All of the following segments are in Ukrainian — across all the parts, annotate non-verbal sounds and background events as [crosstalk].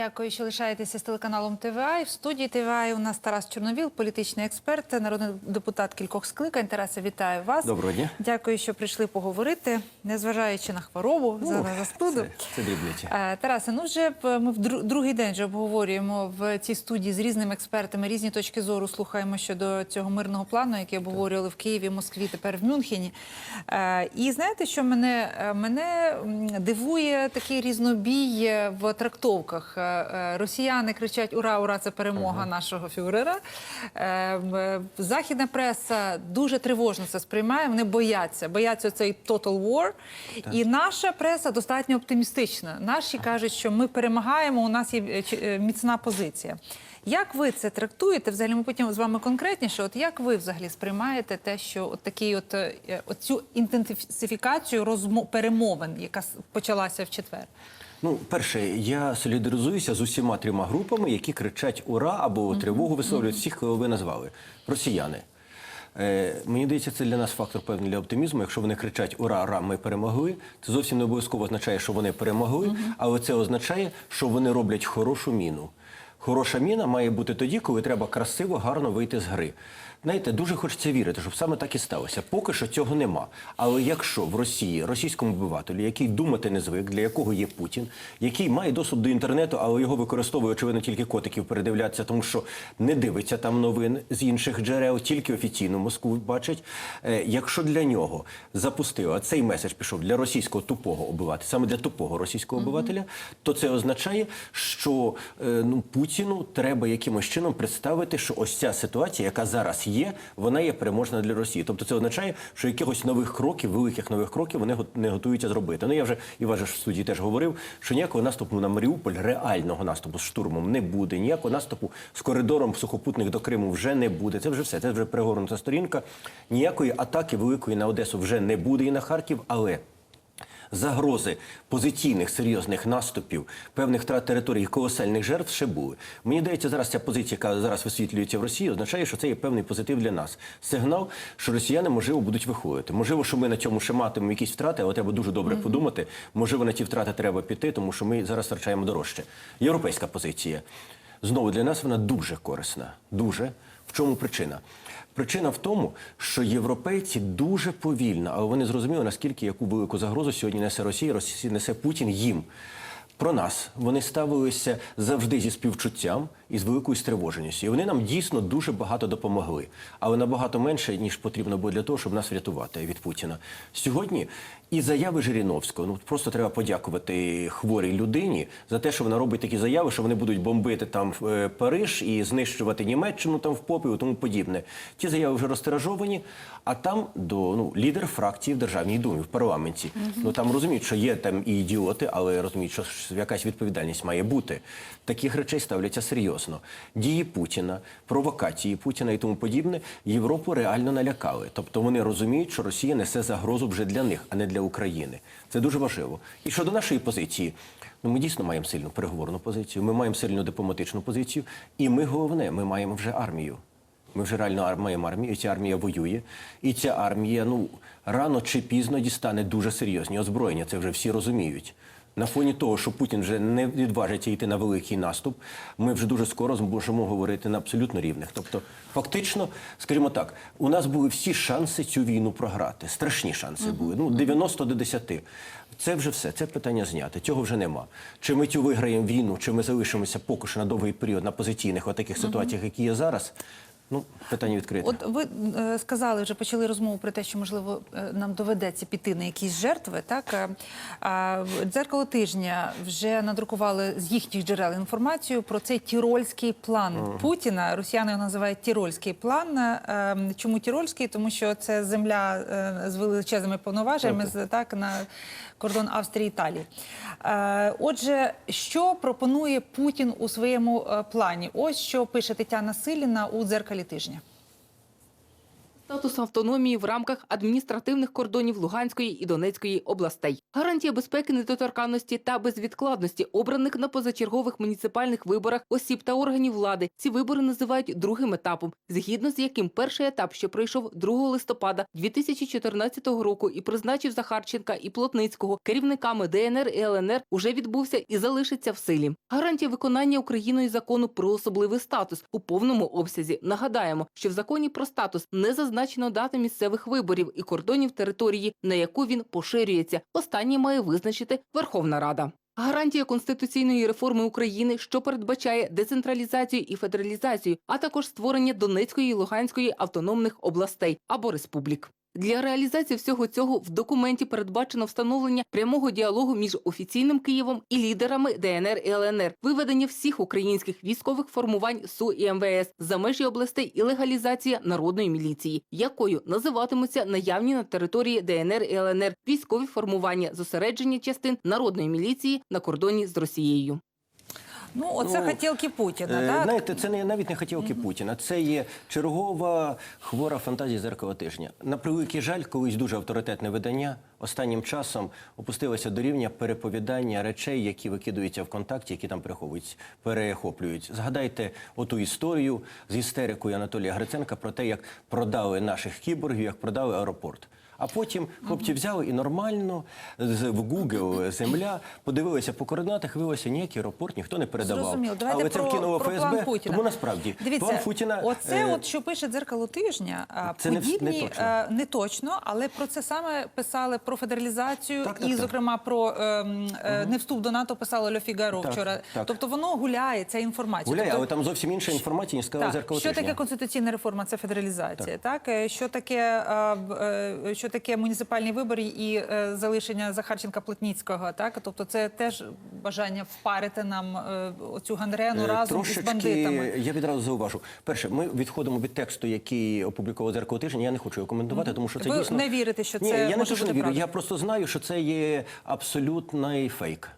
Дякую, що лишаєтеся з телеканалом ТВА. І В студії ТВА у нас Тарас Чорновіл, політичний експерт, народний депутат кількох скликань. Тарасе, вітаю вас. Доброго дня. Дякую, що прийшли поговорити, незважаючи на хворобу за Ну, застуду. це- це. Е, Тарасе, ну вже ми в другий день вже обговорюємо в цій студії з різними експертами, різні точки зору слухаємо щодо цього мирного плану, який обговорювали в Києві, Москві, тепер в Мюнхені. Е, І знаєте, що мене, е, мене дивує такий різнобій е, в трактовках. Е, Росіяни кричать Ура, ура! Це перемога нашого фюрера. Е, Західна преса дуже тривожно це сприймає. Вони бояться, бояться цей total war. І наша преса достатньо оптимістична. Наші кажуть, що ми перемагаємо. У нас є е, міцна позиція. Як ви це трактуєте? Взагалі, ми потім з вами конкретніше. От як ви взагалі сприймаєте те, що от такий, от оцю інтенсифікацію розмо перемовин, яка почалася в четвер? Ну, перше, я солідаризуюся з усіма трьома групами, які кричать ура або тривогу висловлюють всіх, кого ви назвали. Росіяни. Е, мені здається, це для нас фактор певний для оптимізму. Якщо вони кричать Ура, ура, ми перемогли, це зовсім не обов'язково означає, що вони перемогли, але це означає, що вони роблять хорошу міну. Хороша міна має бути тоді, коли треба красиво, гарно вийти з гри. Знаєте, дуже хочеться вірити, щоб саме так і сталося. Поки що цього нема. Але якщо в Росії, російському обивателю, який думати не звик, для якого є Путін, який має доступ до інтернету, але його використовує очевидно тільки котиків передивлятися, тому що не дивиться там новин з інших джерел, тільки офіційну Москву бачить. Е, якщо для нього запустили, а цей меседж пішов для російського тупого обивателя, саме для тупого російського обивателя, то це означає, що е, ну Путіну треба якимось чином представити, що ось ця ситуація, яка зараз є, вона є переможна для Росії. Тобто це означає, що якихось нових кроків, великих нових кроків вони не готуються зробити. Ну я вже і ваш в студії теж говорив, що ніякого наступу на Маріуполь, реального наступу з штурмом не буде. Ніякого наступу з коридором сухопутних до Криму вже не буде. Це вже все. Це вже перегорнута сторінка. Ніякої атаки великої на Одесу вже не буде і на Харків, але. Загрози позиційних серйозних наступів, певних втрат територій, колосальних жертв ще були. Мені здається, зараз ця позиція, яка зараз висвітлюється в Росії, означає, що це є певний позитив для нас. Сигнал, що росіяни можливо будуть виходити. Можливо, що ми на цьому ще матимемо якісь втрати, але треба дуже добре подумати. Можливо, на ті втрати треба піти, тому що ми зараз втрачаємо дорожче. Європейська позиція знову для нас вона дуже корисна. Дуже в чому причина? Причина в тому, що європейці дуже повільно, але вони зрозуміли, наскільки яку велику загрозу сьогодні несе Росія, Росія несе Путін їм. Про нас вони ставилися завжди зі співчуттям і з великою стривоженістю. І вони нам дійсно дуже багато допомогли, але набагато менше ніж потрібно було для того, щоб нас врятувати від Путіна. Сьогодні і заяви Жириновського. Ну просто треба подякувати хворій людині за те, що вона робить такі заяви, що вони будуть бомбити там е, Париж і знищувати Німеччину там в попі і тому подібне. Ті заяви вже розтиражовані, а там до ну лідер фракції в державній думі в парламенті. Ну там розуміють, що є там і ідіоти, але розуміють, що якась відповідальність має бути. Таких речей ставляться серйозно. Дії Путіна, провокації Путіна і тому подібне Європу реально налякали. Тобто вони розуміють, що Росія несе загрозу вже для них, а не для України. Це дуже важливо. І щодо нашої позиції. Ну, ми дійсно маємо сильну переговорну позицію, ми маємо сильну дипломатичну позицію, і ми головне, ми маємо вже армію. Ми вже реально маємо армію, і ця армія воює. І ця армія, ну рано чи пізно дістане дуже серйозні озброєння. Це вже всі розуміють. На фоні того, що Путін вже не відважиться йти на великий наступ, ми вже дуже скоро зможемо говорити на абсолютно рівних. Тобто, фактично, скажімо так, у нас були всі шанси цю війну програти. Страшні шанси були. Ну 90 до 10. Це вже все. Це питання зняти. Цього вже нема. Чи ми цю виграємо війну, чи ми залишимося поки що на довгий період на позиційних отаких ситуаціях, які є зараз. Ну, питання відкрите. От ви е, сказали, вже почали розмову про те, що можливо е, нам доведеться піти на якісь жертви. Так Е, а, дзеркало тижня вже надрукували з їхніх джерел інформацію про цей тірольський план Путіна. Росіяни його називають тірольський план. Е, Чому тірольський? Тому що це земля з величезними повноваженнями з так на кордон Австрії Італії. Е, Отже, що пропонує Путін у своєму е, плані? Ось що пише Тетяна Силіна у дзеркалі тижня. Статус автономії в рамках адміністративних кордонів Луганської і Донецької областей, гарантія безпеки, недоторканності та безвідкладності обраних на позачергових муніципальних виборах осіб та органів влади. Ці вибори називають другим етапом, згідно з яким перший етап, що пройшов 2 листопада 2014 року, і призначив Захарченка і Плотницького керівниками ДНР і ЛНР, уже відбувся і залишиться в силі. Гарантія виконання Україною закону про особливий статус у повному обсязі. Нагадаємо, що в законі про статус не зазначено дати місцевих виборів і кордонів території, на яку він поширюється. Останнє має визначити Верховна Рада. Гарантія конституційної реформи України, що передбачає децентралізацію і федералізацію, а також створення Донецької і Луганської автономних областей або республік. Для реалізації всього цього в документі передбачено встановлення прямого діалогу між офіційним Києвом і лідерами ДНР і ЛНР, виведення всіх українських військових формувань СУ і МВС за межі областей і легалізація народної міліції, якою називатимуться наявні на території ДНР і ЛНР військові формування зосередження частин народної міліції на кордоні з Росією. Ну, оце Ну, хотілки Путіна, Е, так? Знаєте, це не навіть не хотілки Путіна. Це є чергова хвора фантазія зеркала тижня. На превеликий жаль, колись дуже авторитетне видання останнім часом опустилося до рівня переповідання речей, які викидуються в контакті, які там переховують, перехоплюють. Згадайте оту історію з істерикою Анатолія Гриценка про те, як продали наших кіборгів, як продали аеропорт. А потім хлопці взяли і нормально в Google земля подивилися по координатах, виявилося ніякий аеропорт ніхто не передавав. Зрозуміло. Давайте Але це про, вкинуло про ФСБ. план Путіна. Тому насправді Дивіться, план Путіна оце, е, от що пише дзеркало тижня, Це не не подібні точно. е, не точно, але про це саме писали про федералізацію Так, так, і, так. зокрема, про ем, е, не вступ до НАТО писало Льо Фігаро Так, вчора. так. Тобто воно гуляє ця інформація. гуляє, Тобто, але там зовсім інша інформація, ніж сказала зеркало що тижня. таке конституційна реформа? Це федералізація. Так, Е, що таке е, е, що таке муніципальні вибори і е, залишення Захарченка Плотніцького? Так, тобто це теж бажання впарити нам е, оцю гангрену Е, разом із бандитами. я відразу зауважу. Перше, ми відходимо від тексту, який опублікував зеркало тижня. Я не хочу його коментувати, тому що це Ви дійсно не вірите, що Ні, це я не може не бути вірю. Я просто знаю, що це є абсолютний фейк.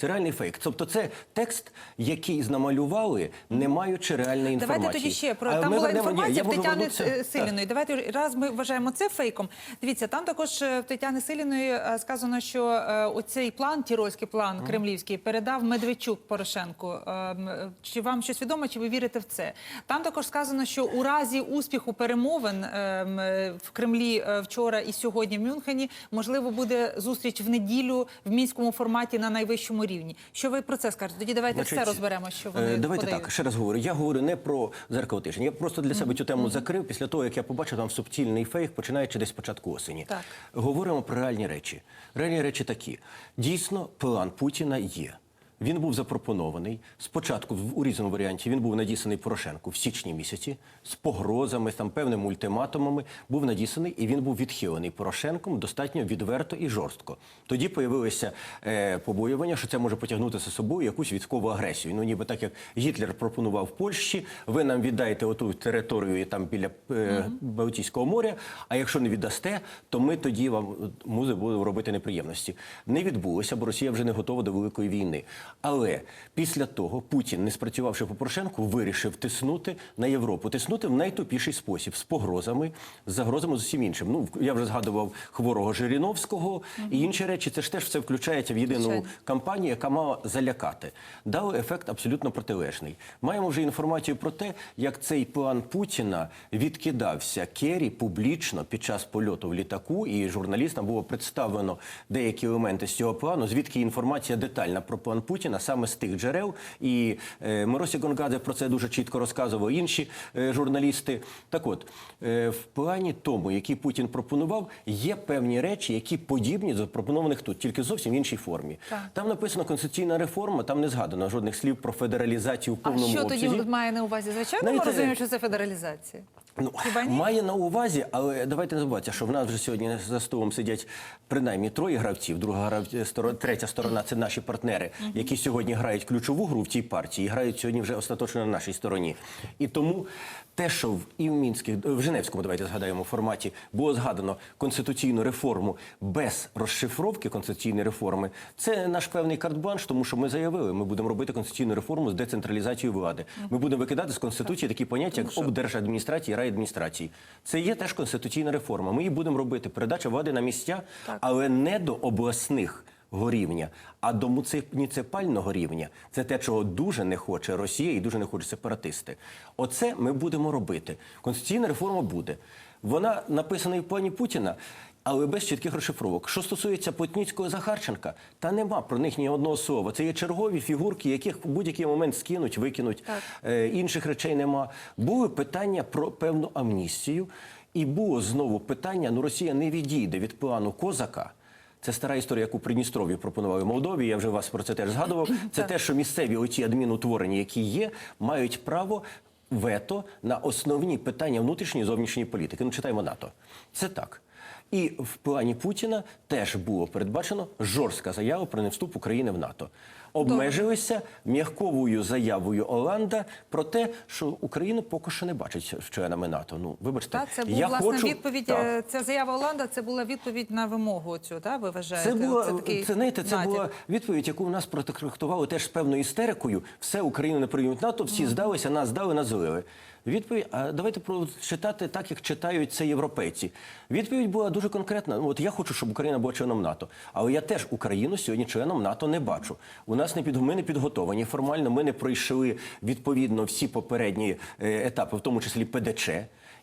Це реальний фейк. Тобто, це текст, який знамалювали, не маючи реальної інформації. Давайте тоді ще про Але там була інформація в Тетяни е. Силіної. Давайте раз ми вважаємо це фейком. Дивіться, там також е, в Тетяни Силіної е, сказано, що е, оцей план, тірольський план кремлівський, передав Медведчук Порошенку. Е, е, Чи вам щось відомо, чи ви вірите в це? Там також сказано, що у разі успіху перемовин е, е, в Кремлі е, вчора і сьогодні в Мюнхені можливо буде зустріч в неділю в мінському форматі на найвищому рівні. Що ви про це скажете? Тоді давайте Значить, все розберемо, що е, вони Давайте подають. так, ще раз говорю. Я говорю не про зеркало тижня. Я просто для себе цю тему закрив після того, як я побачив там субтільний фейк, починаючи десь початку осені. Так. Говоримо про реальні речі. Реальні речі такі. Дійсно, план Путіна є. Він був запропонований спочатку в урізаному варіанті. Він був надісланий Порошенку в січні місяці з погрозами, там певними ультиматумами. Був надісланий і він був відхилений Порошенком достатньо відверто і жорстко. Тоді появилося е, побоювання, що це може потягнути за собою якусь військову агресію. Ну, ніби так як Гітлер пропонував Польщі, ви нам віддаєте оту територію там біля е, Балтійського моря. А якщо не віддасте, то ми тоді вам музи будемо робити неприємності. Не відбулося, бо Росія вже не готова до великої війни. Але після того Путін, не спрацювавши по Порошенку, вирішив тиснути на Європу, тиснути в найтупіший спосіб з погрозами, з загрозами з усім іншим. Ну я вже згадував хворого Жириновського і інші речі. Це ж теж все включається в єдину кампанію, яка мала залякати. Дав ефект абсолютно протилежний. Маємо вже інформацію про те, як цей план Путіна відкидався Керрі публічно під час польоту в літаку, і журналістам було представлено деякі елементи з цього плану, звідки інформація детальна про план Путіна саме з тих джерел. І е, Миросі Гонгадзе про це дуже чітко розказував інші е, журналісти. Так от, е, в плані тому, який Путін пропонував, є певні речі, які подібні до запропонованих тут, тільки зовсім в іншій формі. Так. Там написано конституційна реформа, там не згадано жодних слів про федералізацію в А повному що обсязі. тоді має на увазі? Звичайно, ми Знаєте, розуміємо, що це федералізація. Ну, має на увазі, але давайте не забувати, що в нас вже сьогодні за столом сидять принаймні троє гравців. Друга грав... сторона, третя сторона це наші партнери, які сьогодні грають ключову гру в цій партії, і грають сьогодні вже остаточно на нашій стороні. І тому те, що в і в мінських в Женевському, давайте згадаємо форматі, було згадано конституційну реформу без розшифровки конституційної реформи, це наш певний картбланш, тому що ми заявили, ми будемо робити конституційну реформу з децентралізацією влади. Ми будемо викидати з конституції такі поняття, як облдержадміністрація, райадміністрацій. Це є теж конституційна реформа. Ми її будемо робити. Передача влади на місця, але не до обласних рівня, а до муніципального рівня. Це те, чого дуже не хоче Росія і дуже не хочуть сепаратисти. Оце ми будемо робити. Конституційна реформа буде. Вона написана і в плані Путіна. Але без чітких розшифровок. Що стосується Потніцького і Захарченка, та нема про них ні одного слова. Це є чергові фігурки, яких в будь-який момент скинуть, викинуть. Е, інших речей нема. Були питання про певну амністію, і було знову питання: ну Росія не відійде від плану Козака. Це стара історія, яку Придністров'ї пропонували Молдові. Я вже вас про це теж згадував. [clears throat] Це те, що місцеві оті адмінутворення, які є, мають право вето на основні питання внутрішньої і зовнішньої політики. Ну, читаємо НАТО. Це так. І в плані Путіна теж було передбачено жорстка заява про невступ України в НАТО. Обмежилися м'яковою заявою Оланда про те, що Україну поки що не бачить членами НАТО. Ну, вибачте, Так, це була я власне хочу... відповідь. Так. е, Ця заява Оланда. Це була відповідь на вимогу цю. Так, ви вважаєте? Це була це, такий знаєте, це натяк. була відповідь, яку в нас протрактували теж з певною істерикою. Все Україну не приймуть НАТО, всі здалися, нас здали, нас злили. Відповідь, а давайте прочитати так, як читають це європейці. Відповідь була дуже конкретна. Ну, от я хочу, щоб Україна була членом НАТО, але я теж Україну сьогодні членом НАТО не бачу. У нас не під ми не підготовані формально. Ми не пройшли відповідно всі попередні е, етапи, в тому числі ПДЧ.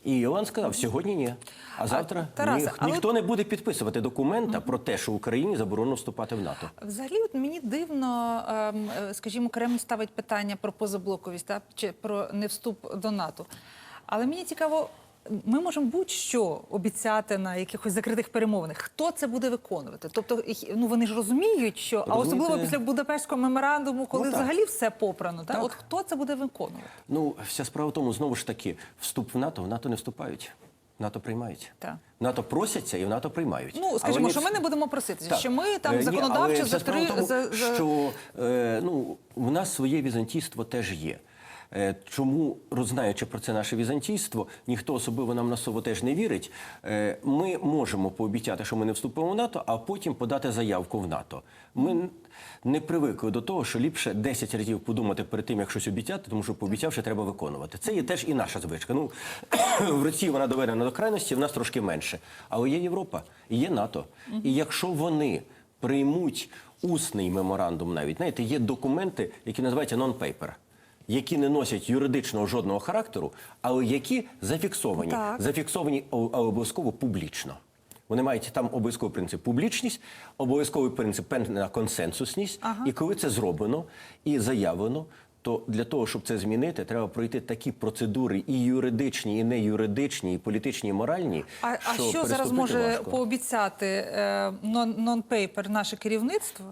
І Ілан сказав, сьогодні ні. А завтра Тарасе, ні, але- ніхто не буде підписувати документа про те, що Україні заборонено вступати в НАТО. Взагалі, от мені дивно, ем, е, скажімо, Кремль ставить питання про позаблоковість та чи про невступ до НАТО. Але мені цікаво, ми можемо будь-що обіцяти на якихось закритих перемовинах. Хто це буде виконувати? Тобто, ну вони ж розуміють, що а особливо після Будапештського меморандуму, коли Ну, взагалі все попрано. Та Так. от хто це буде виконувати? Ну, вся справа в тому, знову ж таки, вступ в НАТО, в НАТО не вступають. НАТО приймають. Так. НАТО просяться і в НАТО приймають. Ну Але скажімо, ні- що ми не будемо проситися, Так. що ми Е, там ні, законодавчо але за три тому, за, за... що е, ну в нас своє візантійство теж є. Е, Чому, рознаючи про це наше візантійство, ніхто особливо нам на слово теж не вірить. Е, Ми можемо пообіцяти, що ми не вступимо в НАТО, а потім подати заявку в НАТО. Ми не привикли до того, що ліпше 10 разів подумати перед тим, як щось обіцяти, тому що пообіцявши, треба виконувати. Це є теж і наша звичка. Ну [clears throat] в Росії вона доведена до крайності, в нас трошки менше. Але є Європа, і є НАТО. І якщо вони приймуть усний меморандум, навіть знаєте, є документи, які називаються non-paper, які не носять юридичного жодного характеру, але які зафіксовані, Так. зафіксовані обов'язково публічно. Вони мають там обов'язковий принцип публічність, обов'язковий принцип певна консенсусність. І коли це зроблено і заявлено, то для того, щоб це змінити, треба пройти такі процедури і юридичні, і неюридичні, і політичні, і моральні. А, а що зараз може важко. пообіцяти е, нон-пейпер наше керівництво?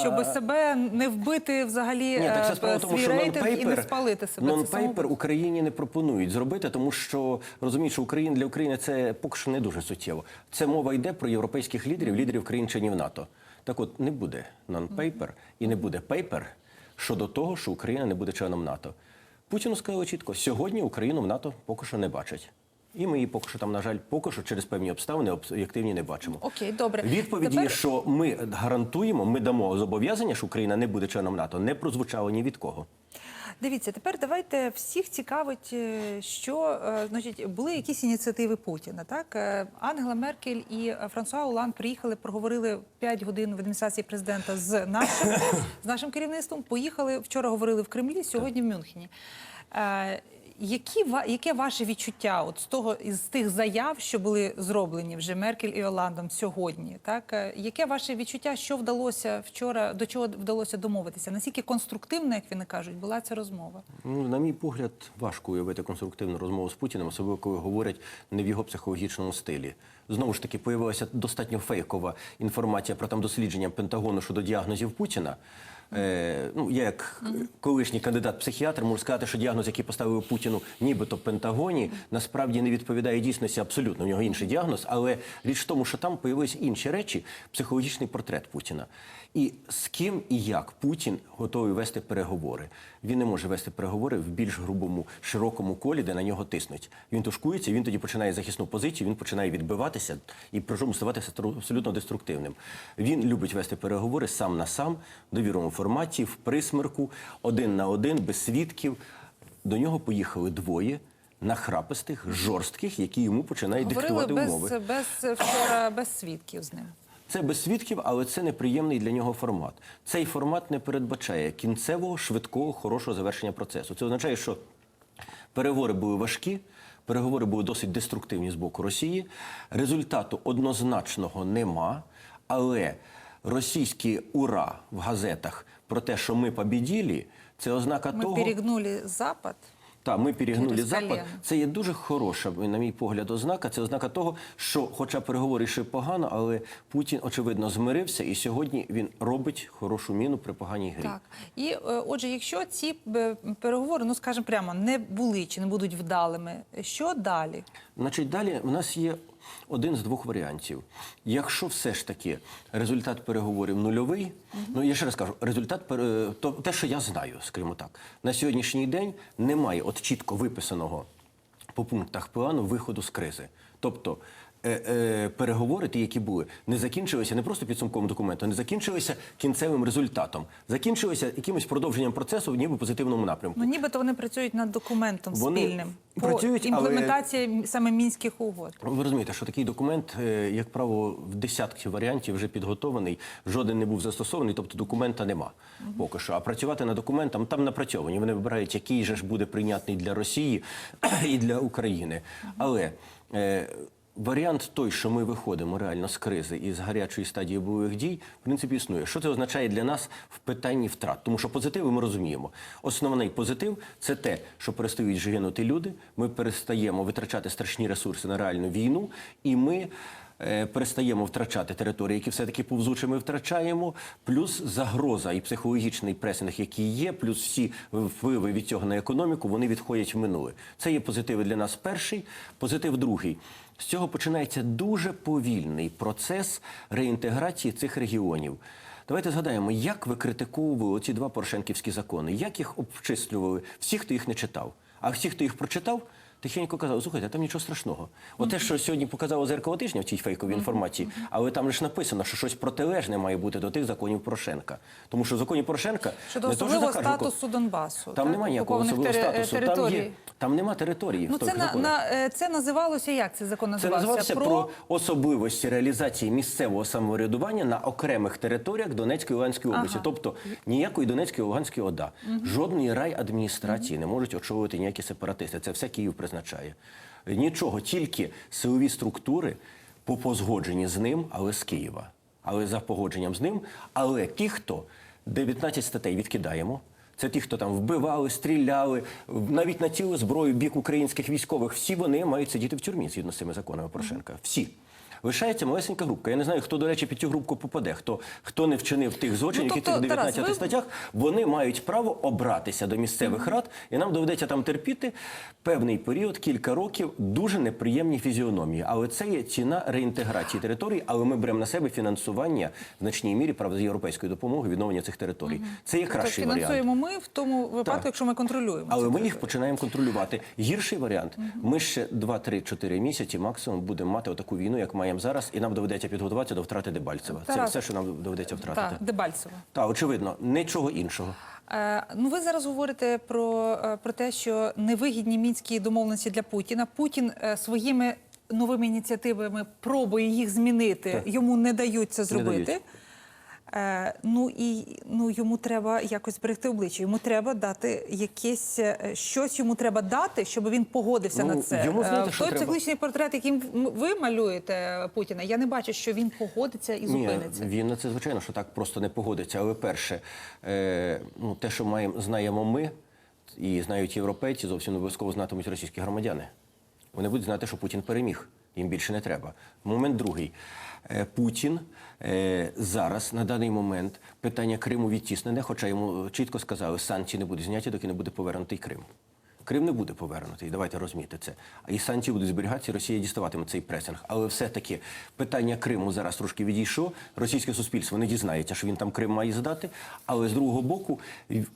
Щоб себе не вбити взагалі Ні, так е, справа тому, що рейтинг і не спалити себе. Нон-пейпер. Україні не пропонують зробити, тому що розуміють, що Україна для України це поки що не дуже суттєво. Це мова йде про європейських лідерів, лідерів країн-членів НАТО. Так от не буде нон-пейпер і не буде пейпер щодо того, що Україна не буде членом НАТО. Путіну сказали чітко: сьогодні Україну в НАТО поки що не бачать. І ми її поки що там, на жаль, поки що через певні обставини об'єктивні не бачимо. Окей, добре. Відповіді, Тепер- що ми гарантуємо, ми дамо зобов'язання, що Україна не буде членом НАТО, не прозвучало ні від кого. Дивіться, тепер давайте всіх цікавить, е, що е, значить були якісь ініціативи Путіна. Так Е, Ангела Меркель і Франсуа Оланд приїхали, проговорили 5 годин в адміністрації президента з нашим [coughs] з нашим керівництвом. Поїхали вчора. Говорили в Кремлі, сьогодні в Мюнхені. Які яке ваше відчуття от з того із тих заяв, що були зроблені вже Меркель і Оландом сьогодні? Так Е, яке ваше відчуття, що вдалося вчора, до чого вдалося домовитися? Наскільки конструктивно, як вони кажуть, була ця розмова? Ну, на мій погляд, важко уявити конструктивну розмову з Путіним, особливо коли говорять не в його психологічному стилі. Знову ж таки, появилася достатньо фейкова інформація про там дослідження Пентагону щодо діагнозів Путіна. Е, ну, я як колишній кандидат-психіатр можу сказати, що діагноз, який поставив Путіну, нібито в Пентагоні, насправді не відповідає дійсності абсолютно. У нього інший діагноз, але річ в тому, що там появилися інші речі, психологічний портрет Путіна. І з ким і як Путін готовий вести переговори. Він не може вести переговори в більш грубому, широкому колі, де на нього тиснуть. Він тушкується, він тоді починає захисну позицію, він починає відбиватися і причому ставатися абсолютно деструктивним. Він любить вести переговори сам на сам, в довіреному форматі, в присмерку, один на один, без свідків. До нього поїхали двоє нахрапистих, жорстких, які йому починають Говорили диктувати без, умови. без вчора без свідків з ним. Це без свідків, але це неприємний для нього формат. Цей формат не передбачає кінцевого, швидкого, хорошого завершення процесу. Це означає, що переговори були важкі, переговори були досить деструктивні з боку Росії. Результату однозначного нема, але російські ура в газетах про те, що ми побіділі, це ознака Ми того. перегнули Запад. Так, ми перегнули запад. Це є дуже хороша, на мій погляд, ознака. Це ознака того, що, хоча переговори йшли погано, але Путін очевидно змирився, і сьогодні він робить хорошу міну при поганій грі. Так і е, отже, якщо ці переговори, ну скажімо прямо, не були чи не будуть вдалими, що далі? Значить, далі в нас є один з двох варіантів. Якщо все ж таки результат переговорів нульовий, ну я ще раз кажу, результат то те, що я знаю, скажімо так, на сьогоднішній день немає от чітко виписаного по пунктах плану виходу з кризи. Тобто переговори, ті, які були, не закінчилися не просто підсумковим документом, не закінчилися кінцевим результатом, закінчилися якимось продовженням процесу в ніби позитивному напрямку. Ну нібито вони працюють над документом Вони спільним працюють, по але- саме мінських угод. Ви розумієте, що такий документ, е, як правило, в десятки варіантів вже підготовлений, жоден не був застосований, тобто документа нема поки що. А працювати над документом там напрацьовані. Вони вибирають, який же ж буде прийнятний для Росії [clears throat] і для України. Але е, варіант той, що ми виходимо реально з кризи і з гарячої стадії бойових дій, в принципі, існує. Що це означає для нас в питанні втрат? Тому що позитиви ми розуміємо. Основний позитив це те, що перестають гинути люди. Ми перестаємо витрачати страшні ресурси на реальну війну, і ми. е, Перестаємо втрачати території, які все-таки повзуче ми втрачаємо, плюс загроза і психологічний пресинг, який є, плюс всі впливи від цього на економіку, вони відходять в минуле. Це є позитиви для нас перший, позитив другий. З цього починається дуже повільний процес реінтеграції цих регіонів. Давайте згадаємо, як ви критиковували ці два порошенківські закони, як їх обчислювали всі, хто їх не читав. А всі, хто їх прочитав, тихенько казав, слухайте, там нічого страшного. От те, що сьогодні показало зеркало тижня в цій фейковій інформації, але там ж написано, що щось протилежне має бути до тих законів Порошенка. Тому що в законі Порошенка Щодо не то, що особливого статусу Донбасу, там так, немає ніякого особливого тери- статусу. Там, територій. є, там нема території. Ну це на, на е, це називалося як закон Це називався? називався про... особливості реалізації місцевого самоврядування на окремих територіях Донецької і Луганської області. Тобто ніякої Донецької і Луганської ОДА, жодної райадміністрації не можуть очолювати ніякі сепаратисти. Це все Київ призначає. Нічого, тільки силові структури по позгодженні з ним, але з Києва. Але за погодженням з ним. Але ті, хто 19 статей відкидаємо. Це ті, хто там вбивали, стріляли, навіть на цілу зброю бік українських військових. Всі вони мають сидіти в тюрмі згідно з цими законами Порошенка. Всі. Лишається малесенька групка. Я не знаю, хто, до речі, під цю групку попаде, хто, хто не вчинив тих злочинів, Ну, які в тих 19 Тарас, ви- статтях. Вони мають право обратися до місцевих рад, і нам доведеться там терпіти певний період, кілька років, дуже неприємні фізіономії. Але це є ціна реінтеграції територій, але ми беремо на себе фінансування в значній мірі, правда, з європейської допомоги відновлення цих територій. Це є Тобто кращий варіант. фінансуємо ми в тому випадку, Так. якщо ми контролюємо. Але ми їх починаємо контролювати. Гірший варіант. Ми ще 2-3-4 місяці максимум будемо мати отаку війну, як маємо зараз, і нам доведеться підготуватися до втрати Дебальцева. Це Тарас. все, що нам доведеться втратити. Так, Дебальцево. Так, очевидно, нічого іншого. Е, ну, ви зараз говорите про, е, про те, що невигідні мінські домовленості для Путіна. Путін е, своїми новими ініціативами пробує їх змінити. Йому не дають це зробити. дають. Е, ну і ну йому треба якось зберегти обличчя. Йому треба дати якесь е, щось йому треба дати, щоб він погодився Ну, на це. йому, знаєте, Е, що Той циклічний портрет, яким ви малюєте Путіна, я не бачу, що він погодиться і зупиниться. Ні, він на це звичайно, що так просто не погодиться. Але перше, е, ну те, що маємо знаємо ми і знають європейці, зовсім не обов'язково знатимуть російські громадяни. Вони будуть знати, що Путін переміг. Їм більше не треба. Момент другий. Е, Путін е, зараз на даний момент питання Криму відтіснене, хоча йому чітко сказали, санкції не будуть зняті, доки не буде повернутий Крим. Крим не буде повернутий, давайте розуміти це. А і санкції будуть зберігатися, Росія діставатиме цей пресинг. Але все-таки питання Криму зараз трошки відійшло. Російське суспільство не дізнається, що він там Крим має здати. Але з другого боку,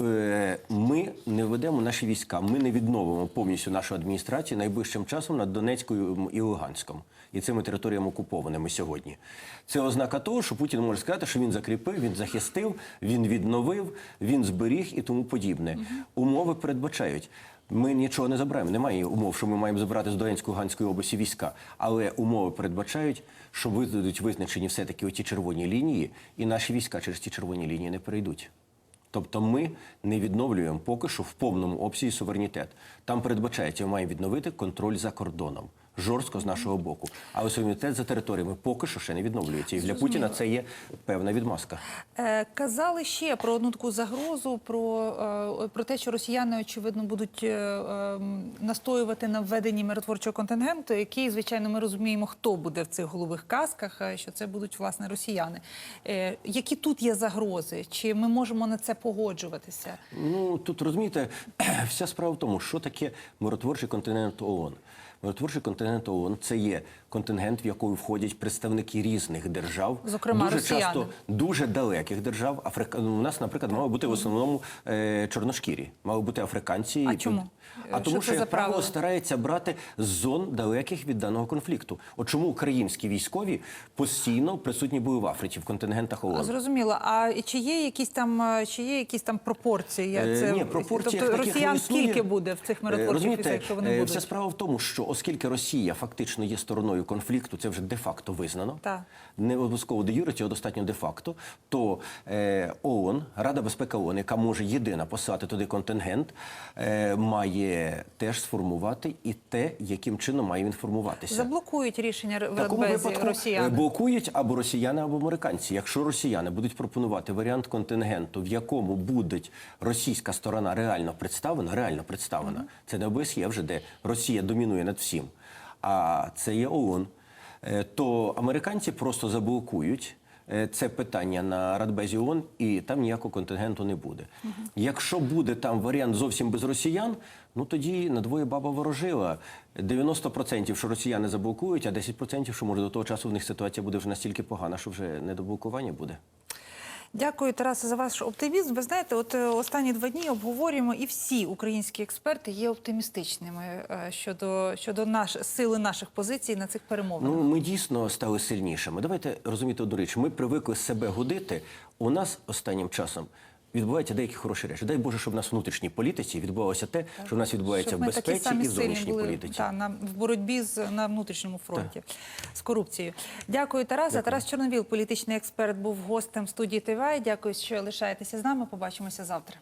е, ми не ведемо наші війська, ми не відновимо повністю нашу адміністрацію найближчим часом над Донецькою і Луганськом і цими територіями окупованими сьогодні. Це ознака того, що Путін може сказати, що він закріпив, він захистив, він відновив, він зберіг і тому подібне. Умови передбачають. Ми нічого не заберемо. Немає умов, що ми маємо забирати з Донецької Луганської області війська. Але умови передбачають, що будуть визначені все-таки оті червоні лінії, і наші війська через ті червоні лінії не перейдуть. Тобто ми не відновлюємо поки що в повному обсязі суверенітет. Там передбачається, ми маємо відновити контроль за кордоном. Жорстко з нашого боку. Але суверенітет за територіями поки що ще не відновлюється. І для Путіна це є певна відмазка. Е, Казали ще про одну таку загрозу, про, е, про те, що росіяни, очевидно, будуть е, е, настоювати на введенні миротворчого контингенту, який, звичайно, ми розуміємо, хто буде в цих голових казках, е, що це будуть власне росіяни. Які тут є загрози? Чи ми можемо на це погоджуватися? Ну тут розумієте, [clears throat] вся справа в тому, що таке миротворчий континент ООН. Миротворчий континент ООН – це є контингент, в який входять представники різних держав, Зокрема, дуже росіяни. часто дуже далеких держав. Африка ну, у нас, наприклад, мали бути в основному е, чорношкірі, мали бути африканці. А чому? А тому, це що як правило старається брати з зон далеких від даного конфлікту. От чому українські військові постійно присутні були в Африці в контингентах ООН? Зрозуміло. А чи є якісь там е, чи є якісь там пропорції? Е, це Ні, пропорції тобто таких росіян існує. скільки буде в цих Е, миротворчих військах, якщо вони е, будуть? Вся справа в тому, що оскільки Росія фактично є стороною конфлікту, це вже де-факто визнано, так. не обов'язково до юри, цього достатньо де-факто, то е, ООН, Рада безпеки ООН, яка може єдина посилати туди контингент, е, має теж сформувати і те, яким чином має він формуватися. Заблокують рішення в такому випадку росіяни. Е, блокують або росіяни, або американці. Якщо росіяни будуть пропонувати варіант контингенту, в якому буде російська сторона реально представлена, реально представлена, mm -hmm. це не обсє вже де Росія домінує на 57, а це є ООН, е, то американці просто заблокують. Е, це питання на Радбезі ООН, і там ніякого контингенту не буде. Угу. Якщо буде там варіант зовсім без росіян, ну тоді надвоє баба ворожила. 90% що росіяни заблокують, а 10% що може до того часу в них ситуація буде вже настільки погана, що вже не до блокування буде. Дякую, Тарасе, за ваш оптимізм. Ви знаєте, от е, останні два дні обговорюємо, і всі українські експерти є оптимістичними е, щодо, щодо наш, сили наших позицій на цих перемовинах. Ну ми дійсно стали сильнішими. Давайте розуміти одну річ. Ми привикли себе годити. У нас останнім часом. Відбуваються деякі хороші речі. Дай Боже, щоб в нас внутрішній політиці відбувалося те, що в нас відбувається Щоб в безпеці і в зовнішній були, політиці. Та, на, в боротьбі з, на внутрішньому фронті з корупцією. Дякую, Тарасе. Тарас Чорновіл, політичний експерт, був гостем студії ТВ. Дякую, що лишаєтеся з нами. Побачимося завтра.